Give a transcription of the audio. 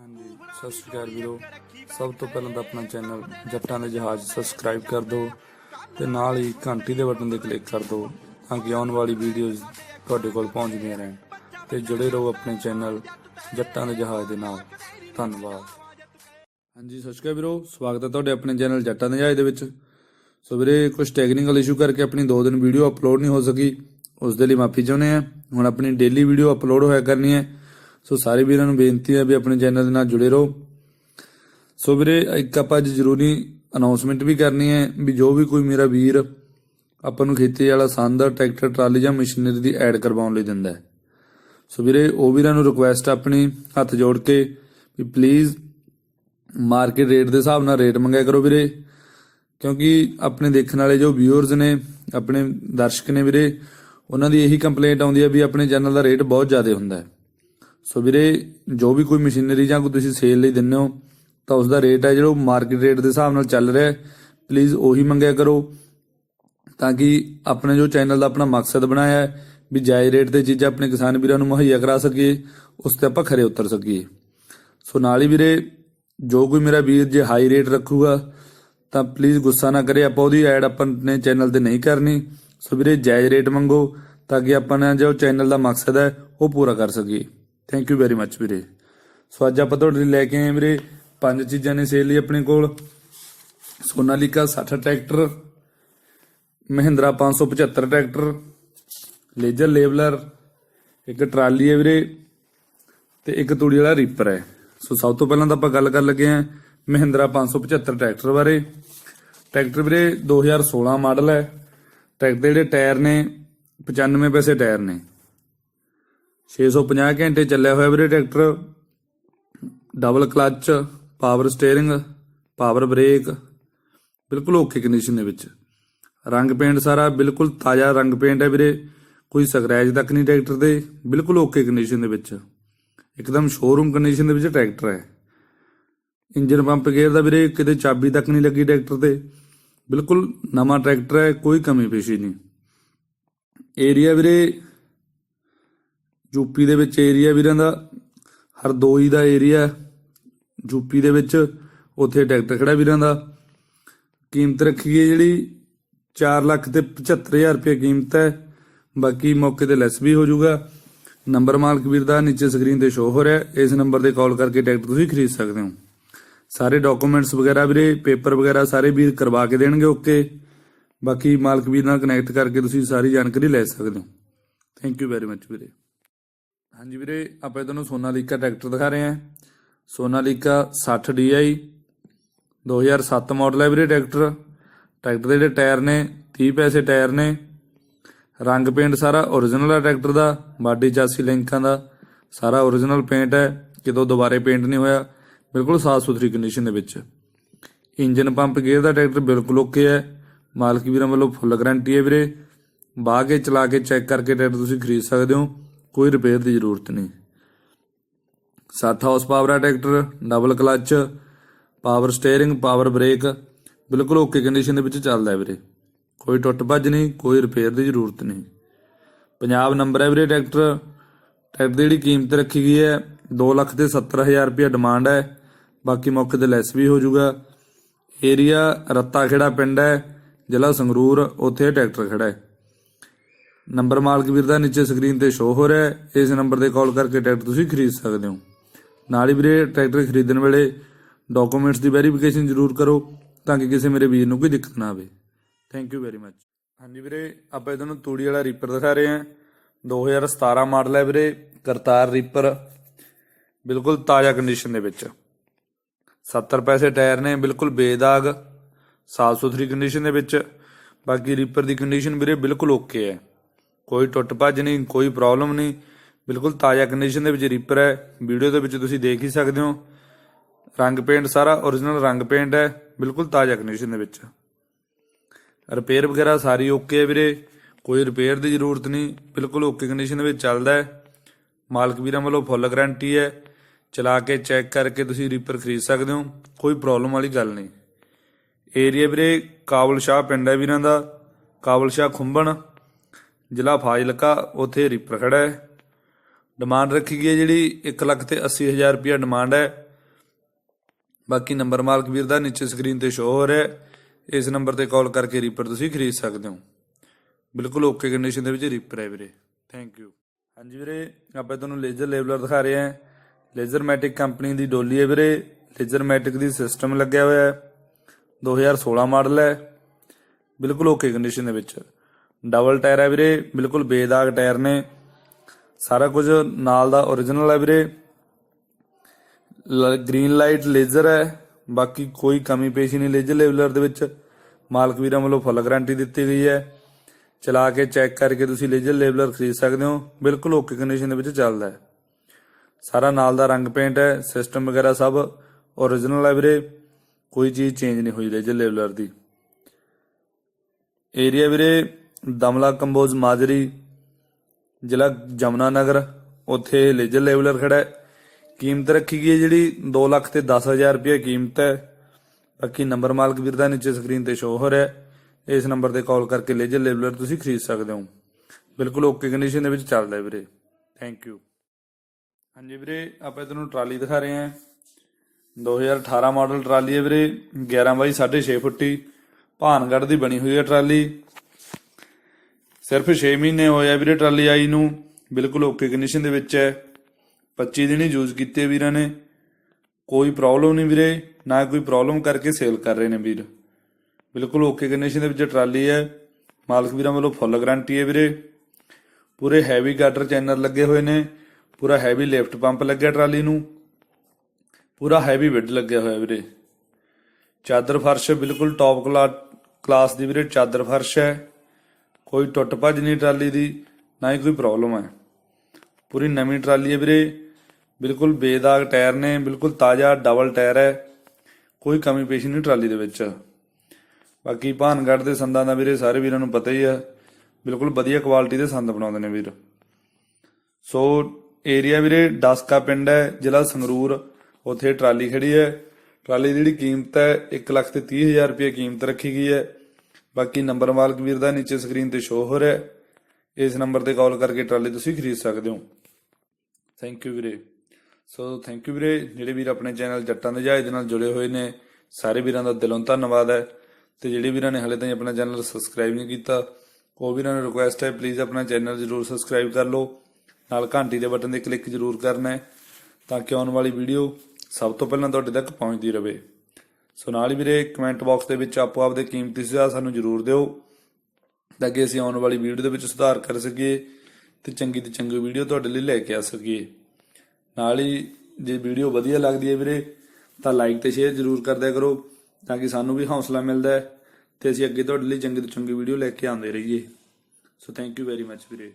ਹਾਂਜੀ, ਸਤਿ ਸ਼੍ਰੀ ਅਕਾਲ ਵੀਰੋ। ਸਭ ਤੋਂ ਪਹਿਲਾਂ ਤਾਂ ਆਪਣਾ ਚੈਨਲ ਜੱਟਾਂ ਦੇ ਜਹਾਜ਼ ਸਬਸਕ੍ਰਾਈਬ ਕਰ ਦਿਓ ਤੇ ਨਾਲ ਹੀ ਘੰਟੀ ਦੇ ਬਟਨ ਤੇ ਕਲਿੱਕ ਕਰ ਦਿਓ ਤਾਂ ਕਿ ਆਉਣ ਵਾਲੀ ਵੀਡੀਓਜ਼ ਤੁਹਾਡੇ ਕੋਲ ਪਹੁੰਚਦੀਆਂ ਰਹਿਣ। ਤੇ ਜੁੜੇ ਰਹੋ ਆਪਣੇ ਚੈਨਲ ਜੱਟਾਂ ਦੇ ਜਹਾਜ਼ ਦੇ ਨਾਲ। ਧੰਨਵਾਦ। ਹਾਂਜੀ, ਸਤਿ ਸ਼੍ਰੀ ਅਕਾਲ ਵੀਰੋ। ਸਵਾਗਤ ਹੈ ਤੁਹਾਡੇ ਆਪਣੇ ਚੈਨਲ ਜੱਟਾਂ ਦੇ ਜਹਾਜ਼ ਦੇ ਵਿੱਚ। ਸੋ ਵੀਰੇ ਕੁਝ ਟੈਕਨੀਕਲ ਇਸ਼ੂ ਕਰਕੇ ਆਪਣੀ 2 ਦਿਨ ਵੀਡੀਓ ਅਪਲੋਡ ਨਹੀਂ ਹੋ ਸਕੀ। ਉਸ ਦੇ ਲਈ ਮਾਫੀ ਚਾਹੁੰਦੇ ਆ ਹੁਣ ਆਪਣੀ ਡੇਲੀ ਵੀਡੀਓ ਅਪਲੋਡ ਹੋਇਆ ਕਰਨੀ ਹੈ। ਸੋ ਸਾਰੇ ਵੀਰਾਂ ਨੂੰ ਬੇਨਤੀ ਹੈ ਵੀ ਆਪਣੇ ਚੈਨਲ ਦੇ ਨਾਲ ਜੁੜੇ ਰਹੋ। ਸੋ ਵੀਰੇ, ਇੱਕ ਆਪਾਂ ਅੱਜ ਜ਼ਰੂਰੀ ਅਨਾਉਂਸਮੈਂਟ ਵੀ ਕਰਨੀ ਹੈ ਵੀ ਜੋ ਵੀ ਕੋਈ ਮੇਰਾ ਵੀਰ ਆਪਾਂ ਨੂੰ ਖੇਤੀ ਵਾਲਾ ਸੰਦ ਟਰੈਕਟਰ, ਟਰਾਲੀ ਜਾਂ ਮਸ਼ੀਨਰੀ ਦੀ ਐਡ ਕਰਵਾਉਣ ਲਈ ਦਿੰਦਾ ਹੈ। ਸੋ ਵੀਰੇ, ਉਹ ਵੀਰਾਂ ਨੂੰ ਰਿਕੁਐਸਟ ਆਪਣੀ ਹੱਥ ਜੋੜ ਕੇ ਵੀ ਪਲੀਜ਼ ਮਾਰਕੀਟ ਰੇਟ ਦੇ ਹਿਸਾਬ ਨਾਲ ਰੇਟ ਮੰਗਿਆ ਕਰੋ ਵੀਰੇ। ਕਿਉਂਕਿ ਆਪਣੇ ਦੇਖਣ ਵਾਲੇ ਜੋ ਵਿਊਅਰਸ ਨੇ, ਆਪਣੇ ਦਰਸ਼ਕ ਨੇ ਵੀਰੇ, ਉਹਨਾਂ ਦੀ ਇਹੀ ਕੰਪਲੇਂਟ ਆਉਂਦੀ ਹੈ ਵੀ ਆਪਣੇ ਚੈਨਲ ਦਾ ਰੇਟ ਬਹੁਤ ਜ਼ਿਆਦਾ ਹੁੰਦਾ ਹੈ। ਸੋ ਵੀਰੇ, ਜੋ ਵੀ ਕੋਈ ਮਸ਼ੀਨਰੀ ਜਾਂ ਕੋਈ ਤੁਸੀਂ ਸੇਲ ਲਈ ਦਿੰਦੇ ਹੋ, ਤਾਂ ਉਸ ਦਾ ਰੇਟ ਹੈ ਜਿਹੜਾ ਉਹ ਮਾਰਕੀਟ ਰੇਟ ਦੇ ਹਿਸਾਬ ਨਾਲ ਚੱਲ ਰਿਹਾ ਪਲੀਜ਼ ਉਹੀ ਮੰਗਿਆ ਕਰੋ ਤਾਂ ਕਿ ਆਪਣੇ ਜੋ ਚੈਨਲ ਦਾ ਆਪਣਾ ਮਕਸਦ ਬਣਾਇਆ ਹੈ ਵੀ ਜਾਇਜ਼ ਰੇਟ ਤੇ ਚੀਜ਼ਾਂ ਆਪਣੇ ਕਿਸਾਨ ਵੀਰਾਂ ਨੂੰ ਮੁਹੱਈਆ ਕਰਾ ਸਕੀਏ, ਉਸ ਤੇ ਆਪਾਂ ਖਰੇ ਉਤਰ ਸਕੀਏ। ਸੋ ਨਾਲ ਹੀ ਵੀਰੇ, ਜੋ ਕੋਈ ਮੇਰਾ ਵੀਰ ਜੇ ਹਾਈ ਰੇਟ ਰੱਖੂਗਾ, ਤਾਂ ਪਲੀਜ਼ ਗੁੱਸਾ ਨਾ ਕਰੇ, ਆਪਾਂ ਉਹਦੀ ਐਡ ਆਪਾਂ ਨੇ ਚੈਨਲ ਤੇ ਨਹੀਂ ਕਰਨੀ। ਸੋ ਵੀਰੇ, ਜਾਇਜ਼ ਰੇਟ ਮੰਗੋ ਤਾਂ ਕਿ ਆਪਾਂ ਨੇ ਜੋ ਚੈਨਲ ਦਾ ਮਕਸਦ ਹੈ, ਉਹ ਪੂਰਾ ਕਰ ਸਕੀਏ। ਥੈਂਕ ਯੂ ਵੈਰੀ ਮੱਚ ਵੀਰੇ। ਸੋ ਅੱਜ ਆਪਾਂ ਤੁਹਾਡੇ ਲਈ ਲੈ ਕੇ ਆਏ ਵੀਰੇ ਪੰਜ ਚੀਜ਼ਾਂ ਨੇ ਸੇਲ ਲਈ ਆਪਣੇ ਕੋਲ। Sonalika 60 tractor, Mahindra 575 tractor, laser ਲੇਬਲਰ ਇੱਕ ਟਰਾਲੀ ਹੈ ਵੀਰੇ ਤੇ ਇੱਕ ਤੂੜੀ ਵਾਲਾ ਰੀਪਰ ਹੈ। ਸੋ ਸਭ ਤੋਂ ਪਹਿਲਾਂ ਤਾਂ ਆਪਾਂ ਗੱਲ ਕਰਨ ਲੱਗੇ ਆਂ ਮਹਿੰਦਰਾ 575 ਟਰੈਕਟਰ ਬਾਰੇ। ਟਰੈਕਟਰ ਵੀਰੇ 2016 ਮਾਡਲ ਹੈ। ਟਰੈਕਟਰ ਦੇ ਜਿਹੜੇ ਟਾਇਰ ਨੇ 95 ਪੈਸੇ ਟਾਇਰ ਨੇ। 650 ਘੰਟੇ ਚੱਲਿਆ ਹੋਇਆ ਵੀਰੇ tractor. Double clutch power steering power brake ਬਿਲਕੁਲ ਓਕੇ ਕੰਡੀਸ਼ਨ ਦੇ ਵਿੱਚ। ਰੰਗ ਪੇਂਟ ਸਾਰਾ ਬਿਲਕੁਲ ਤਾਜ਼ਾ ਰੰਗ ਪੇਂਟ ਹੈ ਵੀਰੇ। ਕੋਈ ਸਕ੍ਰੈਚ ਤੱਕ ਨਹੀਂ ਟਰੈਕਟਰ ਦੇ, ਬਿਲਕੁਲ ਓਕੇ ਕੰਡੀਸ਼ਨ ਦੇ ਵਿੱਚ। ਇੱਕਦਮ ਸ਼ੋਰੂਮ ਕੰਡੀਸ਼ਨ ਦੇ ਵਿੱਚ ਟਰੈਕਟਰ ਹੈ। ਇੰਜਨ ਪੰਪ ਗੇਅਰ ਦਾ ਵੀਰੇ ਕਿਤੇ ਚਾਬੀ ਤੱਕ ਨਹੀਂ ਲੱਗੀ ਟਰੈਕਟਰ ਤੇ। ਬਿਲਕੁਲ ਨਵਾਂ ਟਰੈਕਟਰ ਹੈ, ਕੋਈ ਕਮੀ ਪੇਸ਼ੀ ਨਹੀਂ। ਏਰੀਆ ਵੀਰੇ ਯੂਪੀ ਦੇ ਵਿੱਚ ਏਰੀਆ ਵੀਰਾਂ ਦਾ, ਹਰਦੋਈ ਦਾ ਏਰੀਆ ਯੂਪੀ ਦੇ ਵਿੱਚ ਉੱਥੇ ਟਰੈਕਟਰ ਖੜਾ ਵੀਰਾਂ ਦਾ। ਕੀਮਤ ਰੱਖੀ ਹੈ ਜਿਹੜੀ 4 ਲੱਖ ਤੇ 75000 ਰੁਪਏ ਕੀਮਤ ਹੈ। ਬਾਕੀ ਮੌਕੇ ਤੇ ਲੈਸ ਵੀ ਹੋ ਜਾਊਗਾ। ਨੰਬਰ ਮਾਲਕ ਵੀਰ ਦਾ ਨੀਚੇ ਸਕਰੀਨ ਤੇ ਸ਼ੋ ਹੋ ਰਿਹਾ ਹੈ। ਇਸ ਨੰਬਰ ਤੇ ਕਾਲ ਕਰਕੇ ਟਰੈਕਟਰ ਤੁਸੀਂ ਖਰੀਦ ਸਕਦੇ ਹੋ। ਸਾਰੇ ਡਾਕੂਮੈਂਟਸ ਵਗੈਰਾ ਵੀਰੇ ਪੇਪਰ ਵਗੈਰਾ ਸਾਰੇ ਵੀਰ ਕਰਵਾ ਕੇ ਦੇਣਗੇ ਓਕੇ ਬਾਕੀ ਮਾਲਕ ਵੀਰ ਨਾਲ ਕਨੈਕਟ ਕਰਕੇ ਤੁਸੀਂ ਸਾਰੀ ਜਾਣਕਾਰੀ ਲੈ ਸਕਦੇ ਹੋ। ਥੈਂਕ ਯੂ ਵੈਰੀ ਮੱਚ ਵੀਰੇ। ਹਾਂਜੀ ਵੀਰੇ, ਆਪਾਂ ਤੁਹਾਨੂੰ ਸੋਨਾਲੀਕਾ ਟਰੈਕਟਰ ਦਿਖਾ ਰਹੇ ਹਾਂ। ਸੋਨਾਲੀਕਾ 60 DI 2007 ਮਾਡਲ ਹੈ ਵੀਰੇ ਟਰੈਕਟਰ। ਟਰੈਕਟਰ ਦੇ ਜਿਹੜੇ ਟਾਇਰ ਨੇ 30 ਪੈਸੇ ਟਾਇਰ ਨੇ। ਰੰਗ ਪੇਂਟ ਸਾਰਾ origignal ਹੈ ਟਰੈਕਟਰ ਦਾ, ਬਾਡੀ ਚਾਸੀ ਲਿੰਕਾਂ ਦਾ, ਸਾਰਾ origignal ਪੇਂਟ ਹੈ, ਕਿਤੋਂ ਦੁਬਾਰੇ ਪੇਂਟ ਨਹੀਂ ਹੋਇਆ, ਬਿਲਕੁਲ ਸਾਫ਼ ਸੁਥਰੀ ਕੰਡੀਸ਼ਨ ਦੇ ਵਿੱਚ। ਇੰਜਨ ਪੰਪ ਗੇਅਰ ਦਾ ਟਰੈਕਟਰ ਬਿਲਕੁਲ ਓਕੇ ਹੈ, ਮਾਲਕ ਵੀਰਾਂ ਵੱਲੋਂ ਫੁੱਲ ਗਾਰੰਟੀ ਹੈ ਵੀਰੇ। ਬਾਹ ਕੇ ਚਲਾ ਕੇ ਚੈੱਕ ਕਰਕੇ ਟਰੈਕਟਰ ਤੁਸੀਂ ਖਰੀਦ ਸਕਦੇ ਹੋ। ਕੋਈ ਰਿਪੇਅਰ ਦੀ ਜ਼ਰੂਰਤ ਨਹੀਂ। 60 ਹਾਰਸ ਪਾਵਰ ਹੈ tractor double clutch power steering power brake ਬਿਲਕੁਲ ਓਕੇ ਕੰਡੀਸ਼ਨ ਦੇ ਵਿੱਚ ਚੱਲਦਾ ਹੈ ਵੀਰੇ। ਕੋਈ ਟੁੱਟ ਭੱਜ ਨਹੀਂ, ਕੋਈ ਰਿਪੇਅਰ ਦੀ ਜ਼ਰੂਰਤ ਨਹੀਂ। ਪੰਜਾਬ ਨੰਬਰ ਹੈ ਵੀਰੇ ਟਰੈਕਟਰ ਟਰੈਕਟਰ ਦੀ ਜਿਹੜੀ ਕੀਮਤ ਰੱਖੀ ਗਈ ਹੈ 2 ਲੱਖ ਤੇ 70000 ਰੁਪਏ ਡਿਮਾਂਡ ਹੈ। ਬਾਕੀ ਮੌਕੇ ਤੇ ਲੈਸ ਵੀ ਹੋ ਜਾਊਗਾ। ਏਰੀਆ ਰੱਤਾ ਖੇੜਾ ਪਿੰਡ ਹੈ, ਜ਼ਿਲ੍ਹਾ ਸੰਗਰੂਰ, ਉੱਥੇ ਟਰੈਕਟਰ ਖੜਾ ਹੈ। ਨੰਬਰ ਮਾਲਕ ਵੀਰ ਦਾ ਨੀਚੇ ਸਕਰੀਨ ਤੇ ਸ਼ੋ ਹੋ ਰਿਹਾ ਹੈ। ਇਸ ਨੰਬਰ ਤੇ ਕਾਲ ਕਰਕੇ ਟਰੈਕਟਰ ਤੁਸੀਂ ਖਰੀਦ ਸਕਦੇ ਹੋ। ਨਾਲ ਹੀ ਵੀਰੇ, ਟਰੈਕਟਰ ਖਰੀਦਣ ਵੇਲੇ ਡਾਕੂਮੈਂਟਸ ਦੀ ਵੈਰੀਫਿਕੇਸ਼ਨ ਜ਼ਰੂਰ ਕਰੋ ਤਾਂ ਕਿ ਕਿਸੇ ਮੇਰੇ ਵੀਰ ਨੂੰ ਕੋਈ ਦਿੱਕਤ ਨਾ ਆਵੇ। ਥੈਂਕ ਯੂ ਵੈਰੀ ਮੱਚ ਹਾਂਜੀ ਵੀਰੇ, ਆਪਾਂ ਇਹਨਾਂ ਤੂੜੀ ਵਾਲਾ ਰੀਪਰ ਦਿਖਾ ਰਹੇ ਹਾਂ। 2017 ਮਾਡਲ ਹੈ ਵੀਰੇ, ਕਰਤਾਰ ਰੀਪਰ ਬਿਲਕੁਲ ਤਾਜ਼ਾ ਕੰਡੀਸ਼ਨ ਦੇ ਵਿੱਚ। 70 ਪੈਸੇ ਟਾਇਰ ਨੇ, ਬਿਲਕੁਲ ਬੇਦਾਗ, ਸਾਫ਼ ਸੁਥਰੀ ਕੰਡੀਸ਼ਨ ਦੇ ਵਿੱਚ। ਬਾਕੀ ਰੀਪਰ ਦੀ ਕੰਡੀਸ਼ਨ ਵੀਰੇ ਬਿਲਕੁਲ ਓਕੇ ਹੈ। ਕੋਈ ਟੁੱਟ ਭੱਜ ਨਹੀਂ, ਕੋਈ ਪ੍ਰੋਬਲਮ ਨਹੀਂ। ਬਿਲਕੁਲ ਤਾਜ਼ਾ ਕੰਡੀਸ਼ਨ ਦੇ ਵਿੱਚ ਰੀਪਰ ਹੈ। ਵੀਡੀਓ ਦੇ ਵਿੱਚ ਤੁਸੀਂ ਦੇਖ ਹੀ ਸਕਦੇ ਹੋ। ਰੰਗ ਪੇਂਟ ਸਾਰਾ origignal ਰੰਗ ਪੇਂਟ ਹੈ। ਬਿਲਕੁਲ ਤਾਜ਼ਾ ਕੰਡੀਸ਼ਨ ਦੇ ਵਿੱਚ। ਰਿਪੇਅਰ ਵਗੈਰਾ ਸਾਰੀ ਓਕੇ ਹੈ ਵੀਰੇ। ਕੋਈ ਰਿਪੇਅਰ ਦੀ ਜ਼ਰੂਰਤ ਨਹੀਂ। ਬਿਲਕੁਲ ਓਕੇ ਕੰਡੀਸ਼ਨ ਦੇ ਵਿੱਚ ਚੱਲਦਾ ਹੈ। ਮਾਲਕ ਵੀਰਾਂ ਵੱਲੋਂ ਫੁੱਲ ਗਾਰੰਟੀ ਹੈ। ਚਲਾ ਕੇ ਚੈੱਕ ਕਰਕੇ ਤੁਸੀਂ ਰੀਪਰ ਖਰੀਦ ਸਕਦੇ ਹੋ। ਕੋਈ ਪ੍ਰੋਬਲਮ ਵਾਲੀ ਗੱਲ ਨਹੀਂ। ਏਰੀਆ ਵੀਰੇ ਕਾਬਲ ਸ਼ਾਹ ਪਿੰਡ ਹੈ ਵੀਰਾਂ ਦਾ। ਕਾਬਲ ਸ਼ਾਹ ਖੁੰਬਣ। ਜ਼ਿਲ੍ਹਾ ਫਾਜ਼ਿਲਕਾ, ਉੱਥੇ ਰੀਪਰ ਖੜਾ ਹੈ। ਡਿਮਾਂਡ ਰੱਖੀ ਗਈ ਹੈ ਜਿਹੜੀ 1 ਲੱਖ ਤੇ 80 ਹਜ਼ਾਰ ਰੁਪਇਆ ਡਿਮਾਂਡ ਹੈ। ਬਾਕੀ ਨੰਬਰ ਮਾਲਕ ਵੀਰ ਦਾ ਨੀਚੇ ਸਕਰੀਨ ਤੇ ਸ਼ੋ ਹੋ ਰਿਹਾ ਇਸ ਨੰਬਰ ਤੇ ਕਾਲ ਕਰਕੇ ਰੀਪਰ ਤੁਸੀਂ ਖਰੀਦ ਸਕਦੇ ਹੋ। ਬਿਲਕੁਲ ਓਕੇ ਕੰਡੀਸ਼ਨ ਦੇ ਵਿੱਚ ਰੀਪਰ ਹੈ ਵੀਰੇ। ਥੈਂਕ ਯੂ ਹਾਂਜੀ ਵੀਰੇ, ਆਪਾਂ ਤੁਹਾਨੂੰ ਲੇਜ਼ਰ ਲੇਬਲਰ ਦਿਖਾ ਰਹੇ ਹਾਂ। ਲੇਜ਼ਰ ਮੈਟਿਕ ਕੰਪਨੀ ਦੀ ਡੋਲੀ ਹੈ ਵੀਰੇ। ਲੇਜ਼ਰ ਮੈਟਿਕ ਦੀ ਸਿਸਟਮ ਲੱਗਿਆ ਹੋਇਆ ਹੈ। 2016 ਮਾਡਲ ਹੈ। ਬਿਲਕੁਲ ਓਕੇ ਕੰਡੀਸ਼ਨ ਦੇ ਵਿੱਚ। ਡਬਲ ਟਾਇਰ ਹੈ ਵੀਰੇ, ਬਿਲਕੁਲ ਬੇਦਾਗ ਟਾਇਰ ਨੇ। ਸਾਰਾ ਕੁਝ ਨਾਲ ਦਾ origignal ਹੈ ਵੀਰੇ। ਗ੍ਰੀਨ ਲਾਈਟ ਲੇਜ਼ਰ ਹੈ। ਬਾਕੀ ਕੋਈ ਕਮੀ ਪੇਸ਼ੀ ਨਹੀਂ ਲੇਜ਼ਰ ਲੈਵਲਰ ਦੇ ਵਿੱਚ। ਮਾਲਕ ਵੀਰਾਂ ਵੱਲੋਂ ਫੁੱਲ ਗਾਰੰਟੀ ਦਿੱਤੀ ਗਈ ਹੈ। ਚਲਾ ਕੇ ਚੈੱਕ ਕਰਕੇ ਤੁਸੀਂ ਲੇਜ਼ਰ ਲੈਵਲਰ ਖਰੀਦ ਸਕਦੇ ਹੋ। ਬਿਲਕੁਲ ਓਕੇ ਕੰਡੀਸ਼ਨ ਦੇ ਵਿੱਚ ਚੱਲਦਾ ਹੈ। ਸਾਰਾ ਨਾਲ ਦਾ ਰੰਗ ਪੇਂਟ ਹੈ ਸਿਸਟਮ ਵਗੈਰਾ ਸਭ origignal ਹੈ ਵੀਰੇ। ਕੋਈ ਚੀਜ਼ ਚੇਂਜ ਨਹੀਂ ਹੋਈ ਲੇਜ਼ਰ ਲੈਵਲਰ ਦੀ। ਏਰੀਆ ਵੀਰੇ ਦਮਲਾ ਕੰਬੋਜ ਮਾਜਰੀ, ਜ਼ਿਲ੍ਹਾ ਜਮਨਾ ਨਗਰ, ਉੱਥੇ ਲੇਜ਼ਰ ਲੈਵਲਰ ਖੜਾ ਹੈ। ਕੀਮਤ ਰੱਖੀ ਗਈ ਹੈ ਜਿਹੜੀ 2 ਲੱਖ ਤੇ 10000 ਰੁਪਏ ਕੀਮਤ ਹੈ। ਬਾਕੀ ਨੰਬਰ ਮਾਲਕ ਵੀਰ ਦਾ ਨੀਚੇ ਸਕਰੀਨ ਤੇ ਸ਼ੋ ਹੋ ਰਿਹਾ ਹੈ। ਇਸ ਨੰਬਰ ਤੇ ਕਾਲ ਕਰਕੇ ਲੇਜ਼ਰ ਲੈਵਲਰ ਤੁਸੀਂ ਖਰੀਦ ਸਕਦੇ ਹੋ। ਬਿਲਕੁਲ ਓਕੇ ਕੰਡੀਸ਼ਨ ਦੇ ਵਿੱਚ ਚੱਲਦਾ ਹੈ ਵੀਰੇ। ਥੈਂਕ ਯੂ ਹਾਂਜੀ ਵੀਰੇ, ਆਪਾਂ ਤੁਹਾਨੂੰ ਟਰਾਲੀ ਦਿਖਾ ਰਹੇ ਹਾਂ। 2018 ਮਾਡਲ ਟਰਾਲੀ ਹੈ ਵੀਰੇ। 11 ਬਾਈ 6.5 ਫੁੱਟੀ। ਭਾਨਗੜ ਦੀ ਬਣੀ ਹੋਈ ਹੈ ਟਰਾਲੀ। ਸਿਰਫ 6 ਮਹੀਨੇ ਹੋਏ ਆ ਵੀਰੇ ਟਰਾਲੀ ਆਈ ਨੂੰ। ਬਿਲਕੁਲ ਓਕੇ ਕੰਡੀਸ਼ਨ ਦੇ ਵਿੱਚ ਹੈ। 25 ਦਿਨ ਹੀ ਯੂਜ਼ ਕੀਤੇ ਵੀਰਾਂ ਨੇ। ਕੋਈ ਪ੍ਰੋਬਲਮ ਨਹੀਂ ਵੀਰੇ। ਨਾ ਕੋਈ ਪ੍ਰੋਬਲਮ ਕਰਕੇ ਸੇਲ ਕਰ ਰਹੇ ਨੇ ਵੀਰ। ਬਿਲਕੁਲ ਓਕੇ ਕੰਡੀਸ਼ਨ ਦੇ ਵਿੱਚ ਟਰਾਲੀ ਹੈ। ਮਾਲਕ ਵੀਰਾਂ ਵੱਲੋਂ ਫੁੱਲ ਗਾਰੰਟੀ ਹੈ ਵੀਰੇ। ਪੂਰੇ ਹੈਵੀ ਗਾਡਰ ਚੈਨਰ ਲੱਗੇ ਹੋਏ ਨੇ। ਪੂਰਾ ਹੈਵੀ ਲਿਫਟ ਪੰਪ ਲੱਗਿਆ ਟਰਾਲੀ ਨੂੰ। ਪੂਰਾ ਹੈਵੀ ਵਿੱਡ ਲੱਗਿਆ ਹੋਇਆ ਵੀਰੇ। ਚਾਦਰ ਫਰਸ਼ ਬਿਲਕੁਲ ਟੌਪ ਕਲਾਸ ਦੀ ਵੀਰੇ ਚਾਦਰ ਫਰਸ਼ ਹੈ। ਕੋਈ ਟੁੱਟ ਭੱਜ ਨਹੀਂ ਟਰਾਲੀ ਦੀ, ਨਾ ਹੀ ਕੋਈ ਪ੍ਰੋਬਲਮ ਹੈ। ਪੂਰੀ ਨਵੀਂ ਟਰਾਲੀ ਹੈ ਵੀਰੇ। ਬਿਲਕੁਲ ਬੇਦਾਗ ਟਾਇਰ ਨੇ, ਬਿਲਕੁਲ ਤਾਜ਼ਾ ਡਬਲ ਟਾਇਰ ਹੈ। ਕੋਈ ਕਮੀ ਪੇਸ਼ੀ ਨਹੀਂ ਟਰਾਲੀ ਦੇ ਵਿੱਚ। ਬਾਕੀ ਭਾਨਗੜ ਦੇ ਸੰਦਾਂ ਦਾ ਵੀਰੇ, ਸਾਰੇ ਵੀਰਾਂ ਨੂੰ ਪਤਾ ਹੀ ਆ ਬਿਲਕੁਲ ਵਧੀਆ ਕੁਆਲਿਟੀ ਦੇ ਸੰਦ ਬਣਾਉਂਦੇ ਨੇ ਵੀਰ। ਸੋ ਏਰੀਆ ਵੀਰੇ, ਡਸਕਾ ਪਿੰਡ ਹੈ, ਜ਼ਿਲ੍ਹਾ ਸੰਗਰੂਰ। ਉੱਥੇ ਟਰਾਲੀ ਖੜੀ ਹੈ। ਟਰਾਲੀ ਦੀ ਜਿਹੜੀ ਕੀਮਤ ਹੈ 1 ਲੱਖ ਤੇ 30 ਹਜ਼ਾਰ ਰੁਪਏ ਕੀਮਤ ਰੱਖੀ ਗਈ ਹੈ। ਬਾਕੀ ਨੰਬਰ ਮਾਲਕ ਵੀਰ ਦਾ ਨੀਚੇ ਸਕਰੀਨ ਤੇ ਸ਼ੋ ਹੋ ਰਿਹਾ ਹੈ। ਇਸ ਨੰਬਰ ਤੇ ਕਾਲ ਕਰਕੇ ਟਰਾਲੀ ਤੁਸੀਂ ਖਰੀਦ ਸਕਦੇ ਹੋ। ਥੈਂਕ ਯੂ ਵੀਰੇ। ਸੋ ਥੈਂਕ ਯੂ ਵੀਰੇ। ਜਿਹੜੇ ਵੀਰ ਆਪਣੇ ਚੈਨਲ ਜੱਟਾਂ ਦੇ ਜਹਾਜ਼ ਦੇ ਨਾਲ ਜੁੜੇ ਹੋਏ ਨੇ, ਸਾਰੇ ਵੀਰਾਂ ਦਾ ਦਿਲੋਂ ਧੰਨਵਾਦ ਹੈ। ਤੇ ਜਿਹੜੇ ਵੀਰਾਂ ਨੇ ਹਲੇ ਤਾਈਂ ਆਪਣਾ ਚੈਨਲ ਸਬਸਕ੍ਰਾਈਬ ਨਹੀਂ ਕੀਤਾ, ਉਹ ਵੀਰਾਂ ਨੂੰ ਰਿਕੁਐਸਟ ਹੈ ਪਲੀਜ਼ ਆਪਣਾ ਚੈਨਲ ਜਰੂਰ ਸਬਸਕ੍ਰਾਈਬ ਕਰ ਲਓ। ਨਾਲ ਘੰਟੀ ਦੇ ਬਟਨ ਤੇ ਕਲਿੱਕ ਜਰੂਰ ਕਰਨਾ ਹੈ, ਤਾਂ ਕਿ ਆਉਣ ਵਾਲੀ ਵੀਡੀਓ ਸਭ ਤੋਂ ਪਹਿਲਾਂ ਤੁਹਾਡੇ ਤੱਕ ਪਹੁੰਚਦੀ ਰਹੇ। ਸੋ ਨਾਲ ਹੀ ਵੀਰੇ ਕਮੈਂਟ ਬਾਕਸ ਦੇ ਵਿੱਚ ਆਪੋ ਆਪਦੇ ਕੀਮਤੀ ਸੁਝਾਅ ਸਾਨੂੰ ਜਰੂਰ ਦਿਓ, ਤਾਂ ਕਿ ਅਸੀਂ ਆਉਣ ਵਾਲੀ ਵੀਡੀਓ ਦੇ ਵਿੱਚ ਸੁਧਾਰ ਕਰ ਸਕੀਏ ਤੇ ਚੰਗੀ ਤੋਂ ਚੰਗੀ ਵੀਡੀਓ ਤੁਹਾਡੇ ਲਈ ਲੈ ਕੇ ਆ ਸਕੀਏ। ਨਾਲ ਹੀ ਜੇ ਵੀਡੀਓ ਵਧੀਆ ਲੱਗਦੀ ਹੈ ਵੀਰੇ, ਤਾਂ ਲਾਈਕ ਤੇ ਸ਼ੇਅਰ ਜਰੂਰ ਕਰਦਿਆ ਕਰੋ, ਤਾਂ ਕਿ ਸਾਨੂੰ ਵੀ ਹੌਸਲਾ ਮਿਲਦਾ ਹੈ ਤੇ ਅਸੀਂ ਅੱਗੇ ਤੁਹਾਡੇ ਲਈ ਚੰਗੀ ਤੋਂ ਚੰਗੀ ਵੀਡੀਓ ਲੈ ਕੇ ਆਉਂਦੇ ਰਹੀਏ। So thank you very much ਵੀਰੇ।